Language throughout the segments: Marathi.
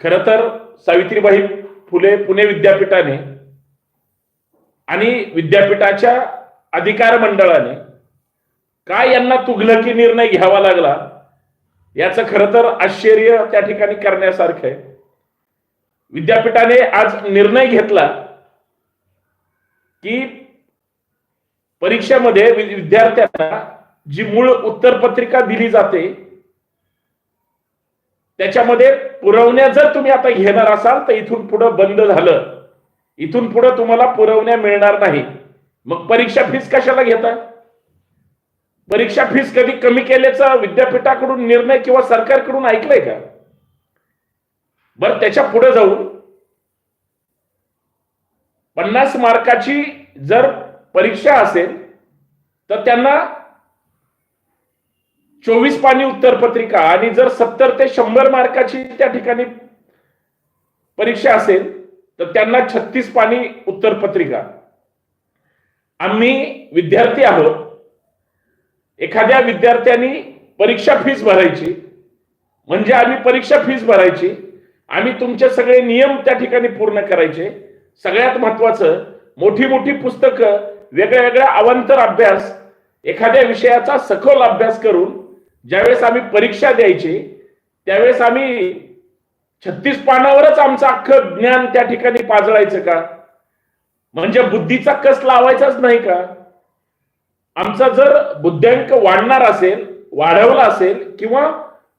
खर तर सावित्रीबाई फुले पुणे विद्यापीठाने आणि विद्यापीठाच्या अधिकार मंडळाने काय यांना तुघलकी निर्णय घ्यावा लागला याचं खरं तर आश्चर्य त्या ठिकाणी करण्यासारखं आहे. विद्यापीठाने आज निर्णय घेतला की परीक्षेमध्ये विद्यार्थ्यांना जी मूळ उत्तरपत्रिका दिली जाते त्याच्यामध्ये पुरवण्या जर तुम्ही आता घेणार असाल तर इथून पुढे बंद झालं. इथून पुढे तुम्हाला पुरवण्या मिळणार नाही. मग परीक्षा फीस कशाला घेताय? परीक्षा फीस कधी कमी केल्याचा विद्यापीठाकडून निर्णय किंवा सरकारकडून ऐकलंय का? बर त्याच्या पुढे जाऊन पन्नास मार्काची जर परीक्षा असेल तर त्यांना चोवीस पानी उत्तरपत्रिका आणि जर सत्तर ते शंभर मार्काची त्या ठिकाणी परीक्षा असेल तर त्यांना छत्तीस पानी उत्तरपत्रिका. आम्ही विद्यार्थी आहोत. एखाद्या विद्यार्थ्यांनी परीक्षा फीस भरायची. म्हणजे आम्ही परीक्षा फीस भरायची. आम्ही तुमचे सगळे नियम त्या ठिकाणी पूर्ण करायचे. सगळ्यात महत्वाचं मोठी मोठी पुस्तकं वेगळ्या वेगळ्या अवांतर अभ्यास एखाद्या विषयाचा सखोल अभ्यास करून ज्यावेळेस आम्ही परीक्षा द्यायची त्यावेळेस आम्ही छत्तीस पानावरच आमचं अख्खं ज्ञान त्या ठिकाणी पाजळायचं का? म्हणजे बुद्धीचा कस लावायचाच नाही का? आमचा जर बुद्ध्यांक वाढणार असेल वाढवला असेल किंवा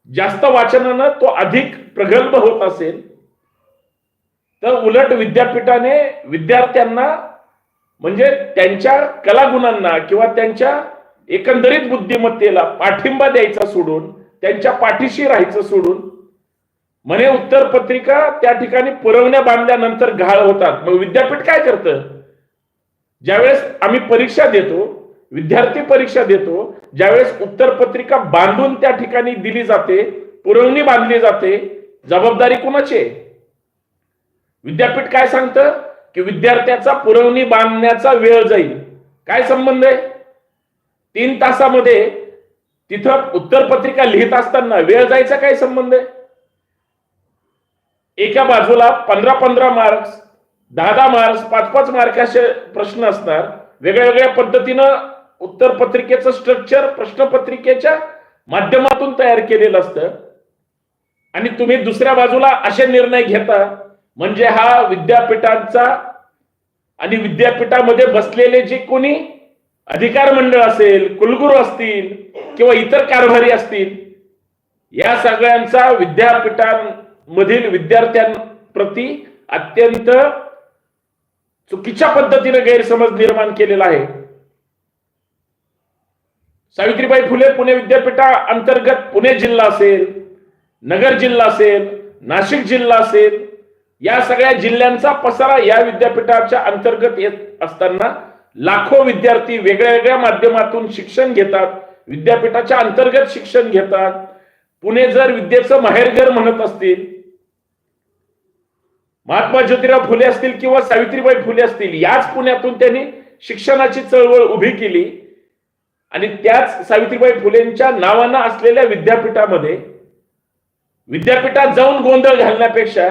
जास्त वाचनानं तो अधिक प्रगल्भ होत असेल तर उलट विद्यापीठाने विद्यार्थ्यांना म्हणजे त्यांच्या कलागुणांना किंवा त्यांच्या एकंदरीत बुद्धिमत्तेला पाठिंबा द्यायचा सोडून त्यांच्या पाठीशी राहायचं सोडून म्हणे उत्तर पत्रिका त्या ठिकाणी पुरवण्या बांधल्यानंतर घाळ होतात. मग विद्यापीठ काय करतं? ज्यावेळेस आम्ही परीक्षा देतो विद्यार्थी परीक्षा देतो ज्यावेळेस उत्तर पत्रिका बांधून त्या ठिकाणी दिली जाते पुरवणी बांधली जाते जबाबदारी कोणाची आहे? विद्यापीठ काय सांगतं? की विद्यार्थ्याचा पुरवणी बांधण्याचा वेळ जाईल. काय संबंध आहे? तीन तासामध्ये तिथं उत्तरपत्रिका लिहित असताना वेळ जायचा काय संबंध आहे? एका बाजूला पंधरा पंधरा मार्क्स दहा दहा मार्क्स पाच पाच मार्काचे प्रश्न असणार. वेगळ्या वेगळ्या पद्धतीनं उत्तरपत्रिकेचं स्ट्रक्चर प्रश्नपत्रिकेच्या माध्यमातून तयार केलेलं असतं. आणि तुम्ही दुसऱ्या बाजूला असे निर्णय घेता म्हणजे हा विद्यापीठांचा आणि विद्यापीठामध्ये बसलेले जे कोणी अधिकार मंडळ असेल कुलगुरू असतील किंवा इतर कारभारी असतील या सगळ्यांचा विद्यापीठांमधील विद्यार्थ्यांप्रती अत्यंत चुकीच्या पद्धतीने गैरसमज निर्माण केलेला आहे. सावित्रीबाई फुले पुणे विद्यापीठा अंतर्गत पुणे जिल्हा असेल नगर जिल्हा असेल नाशिक जिल्हा असेल या सगळ्या जिल्ह्यांचा पसारा या विद्यापीठाच्या अंतर्गत येत असताना लाखो विद्यार्थी वेगळ्या वेगळ्या माध्यमातून शिक्षण घेतात विद्यापीठाच्या अंतर्गत शिक्षण घेतात. पुणे जर विद्येचं माहेरघर म्हणत असतील महात्मा ज्योतिराव फुले असतील किंवा सावित्रीबाई फुले असतील याच पुण्यातून त्यांनी शिक्षणाची चळवळ उभी केली. आणि त्याच सावित्रीबाई फुलेंच्या नावानं असलेल्या विद्यापीठामध्ये विद्यापीठात जाऊन गोंधळ घालण्यापेक्षा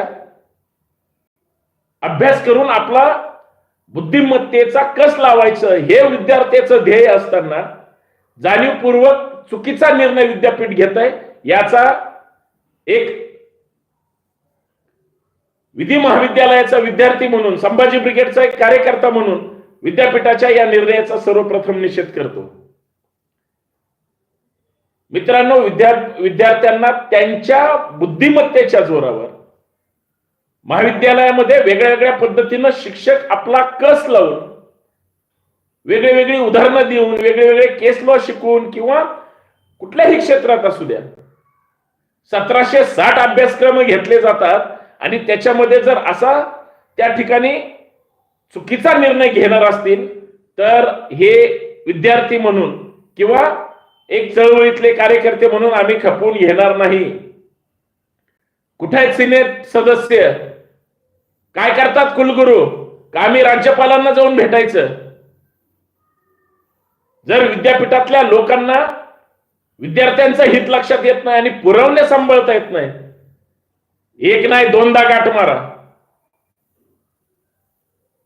अभ्यास करून आपला बुद्धिमत्तेचा कस लावायचं हे विद्यार्थ्याचं ध्येय असताना जाणीवपूर्वक चुकीचा निर्णय विद्यापीठ घेत आहे याचा एक विधी महाविद्यालयाचा विद्यार्थी म्हणून संभाजी ब्रिगेडचा एक कार्यकर्ता म्हणून विद्यापीठाच्या या निर्णयाचा सर्वप्रथम निषेध करतो. मित्रांनो विद्यार्थ्यांना त्यांच्या बुद्धिमत्तेच्या जोरावर महाविद्यालयामध्ये वेगळ्या वेगळ्या पद्धतीनं शिक्षक आपला कस लावून वेगळी वेगळी उदाहरणं देऊन वेगळे वेगळे केस लॉ शिकवून किंवा कुठल्याही क्षेत्रात असू द्या सतराशे साठ अभ्यासक्रम घेतले जातात आणि त्याच्यामध्ये जर असा त्या ठिकाणी चुकीचा निर्णय घेणार असतील तर हे विद्यार्थी म्हणून किंवा एक चळवळीतले कार्यकर्ते म्हणून आम्ही खपवून घेणार नाही. कुठे सिनेट सदस्य? काय करतात कुलगुरू? का आम्ही राज्यपालांना जाऊन भेटायचं. जर विद्यापीठातल्या लोकांना विद्यार्थ्यांचं हित लक्षात येत नाही आणि पुरवण्या सांभाळता येत नाही एक नाही दोनदा गाठ मारा.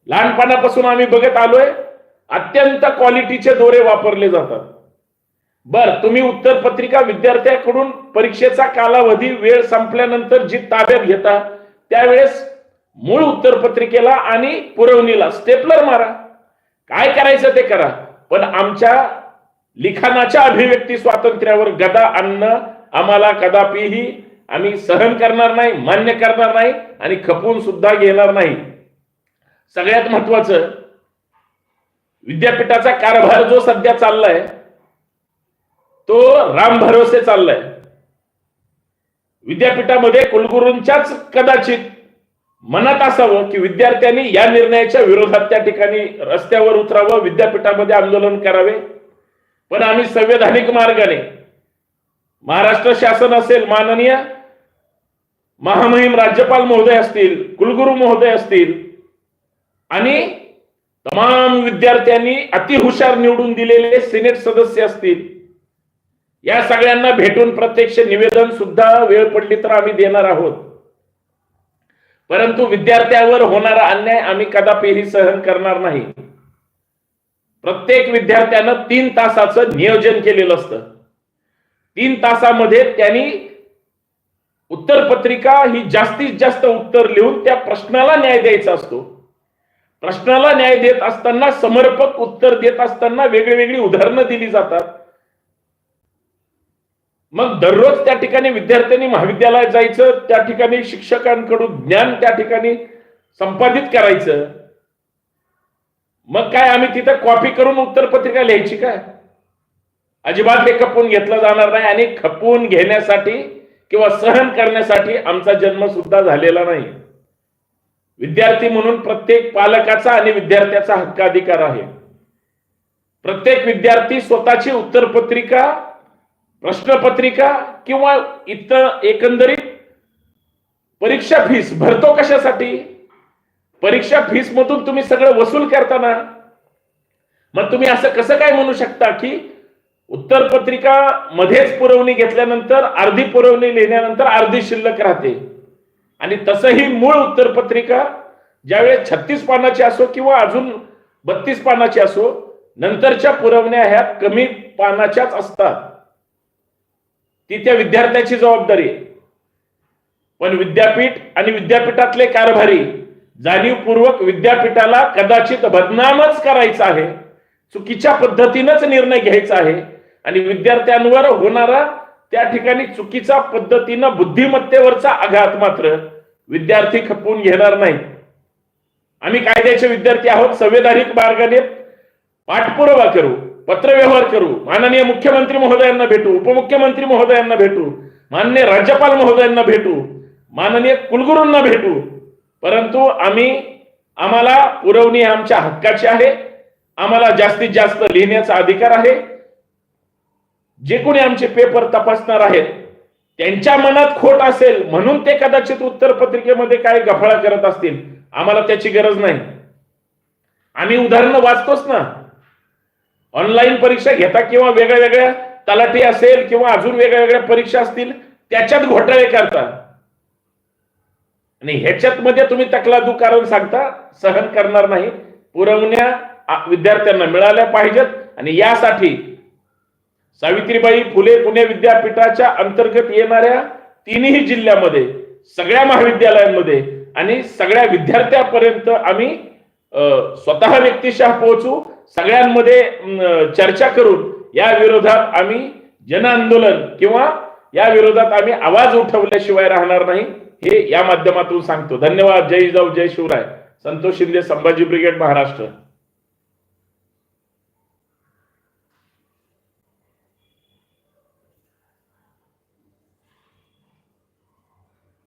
लहानपणापासून आम्ही बघत आलोय अत्यंत क्वालिटीचे दोरे वापरले जातात. बर तुम्ही उत्तर पत्रिका विद्यार्थ्याकडून परीक्षेचा कालावधी वेळ संपल्यानंतर जी ताब्यात घेता त्यावेळेस मूळ उत्तर पत्रिकेला आणि पुरवणीला स्टेपलर मारा. काय करायचं ते करा. पण आमच्या लिखाणाच्या अभिव्यक्ती स्वातंत्र्यावर गदा आणणं आम्हाला कदापिही आम्ही सहन करणार नाही मान्य करणार नाही आणि खपवून सुद्धा घेणार नाही. सगळ्यात महत्वाचं विद्यापीठाचा कारभार जो सध्या चाललाय तो राम भरोसे चाललाय. विद्यापीठामध्ये कुलगुरूंच्याच कदाचित मनात असावं की विद्यार्थ्यांनी या निर्णयाच्या विरोधात त्या ठिकाणी रस्त्यावर उतरावं विद्यापीठामध्ये आंदोलन करावे. पण आम्ही संवैधानिक मार्गाने महाराष्ट्र शासन असेल माननीय महामहिम राज्यपाल महोदय असतील कुलगुरू महोदय असतील आणि तमाम विद्यार्थ्यांनी अतिहुशार निवडून दिलेले सिनेट सदस्य असतील या सगळ्यांना भेटून प्रत्यक्ष निवेदन सुद्धा वेळ पडली तर आम्ही देणार आहोत. परंतु विद्यार्थ्यावर होणारा अन्याय आम्ही कदापिही सहन करणार नाही. प्रत्येक विद्यार्थ्यानं तीन तासाचं नियोजन केलेलं असतं. तीन तासामध्ये त्यांनी उत्तर पत्रिका ही जास्तीत जास्त उत्तर लिहून त्या प्रश्नाला न्याय द्यायचा असतो. प्रश्नाला न्याय देत असताना समर्पक उत्तर देत असताना वेगळी वेगळी उदाहरणं दिली जातात. मग दररोज त्या ठिकाणी विद्यार्थ्यांनी महाविद्यालयात जायचं त्या ठिकाणी शिक्षकांकडून ज्ञान त्या ठिकाणी संपादित करायचं. मग काय आम्ही तिथं कॉपी करून उत्तरपत्रिका लिहायची काय? अजिबात हे खपवून घेतलं जाणार नाही आणि खपवून घेण्यासाठी किंवा सहन करण्यासाठी आमचा जन्म सुद्धा झालेला नाही. विद्यार्थी म्हणून प्रत्येक पालकाचा आणि विद्यार्थ्याचा हक्काधिकार आहे. प्रत्येक विद्यार्थी स्वतःची उत्तरपत्रिका प्रश्नपत्रिका किंवा इतर एकंदरीत परीक्षा फीस भरतो कशासाठी? परीक्षा फीस मधून तुम्ही सगळं वसूल करताना मग तुम्ही असं कसं काय म्हणू शकता की उत्तरपत्रिका मध्येच पुरवणी घेतल्यानंतर अर्धी पुरवणी लिहिल्यानंतर अर्धी शिल्लक राहते? आणि तसंही मूळ उत्तरपत्रिका ज्यावेळेस छत्तीस पानाची असो किंवा अजून बत्तीस पानाची असो नंतरच्या पुरवण्या ह्या कमी पानाच्याच असतात. ती त्या विद्यार्थ्याची जबाबदारी. आहे पण विद्यापीठ आणि विद्यापीठातले कारभारी जाणीवपूर्वक विद्यापीठाला कदाचित बदनामच करायचा आहे चुकीच्या पद्धतीनंच निर्णय घ्यायचा आहे आणि विद्यार्थ्यांवर होणारा त्या ठिकाणी चुकीचा पद्धतीनं बुद्धिमत्तेवरचा आघात मात्र विद्यार्थी खपवून घेणार नाही आम्ही कायद्याचे विद्यार्थी आहोत संवैधानिक मार्गाने पाठपुरावा करू. पत्रव्यवहार करू. माननीय मुख्यमंत्री महोदयांना भेटू उपमुख्यमंत्री महोदयांना भेटू माननीय राज्यपाल महोदयांना भेटू माननीय कुलगुरूंना भेटू. परंतु आम्ही आम्हाला पुरवणी आमच्या हक्काची आहे आम्हाला जास्तीत जास्त लिहिण्याचा अधिकार आहे. जे कोणी आमचे पेपर तपासणार आहेत त्यांच्या मनात खोट असेल म्हणून ते कदाचित उत्तर पत्रिकेमध्ये काय गफळा करत असतील आम्हाला त्याची गरज नाही. आम्ही उदाहरणं वाचतोच ना. ऑनलाईन परीक्षा घेता किंवा वेगळ्या वेगळ्या तलाठी असेल किंवा अजून वेगळ्या वेगळ्या परीक्षा असतील त्याच्यात घोटाळे करता आणि ह्याच्यात मध्ये तुम्ही तकलादू कारण सांगता सहन करणार नाही. पुरवण्या विद्यार्थ्यांना मिळाल्या पाहिजेत. आणि यासाठी सावित्रीबाई फुले पुणे विद्यापीठाच्या अंतर्गत येणाऱ्या तिन्ही जिल्ह्यामध्ये सगळ्या महाविद्यालयांमध्ये आणि सगळ्या विद्यार्थ्यापर्यंत आम्ही स्वतः व्यक्तिशः पोहोचू. सगळ्यांमध्ये चर्चा करून या विरोधात आम्ही जन आंदोलन किंवा या विरोधात आम्ही आवाज उठवल्याशिवाय राहणार नाही हे या माध्यमातून सांगतो. धन्यवाद. जय जाऊ जय शिवराय. संतोष शिंदे संभाजी ब्रिगेड महाराष्ट्र.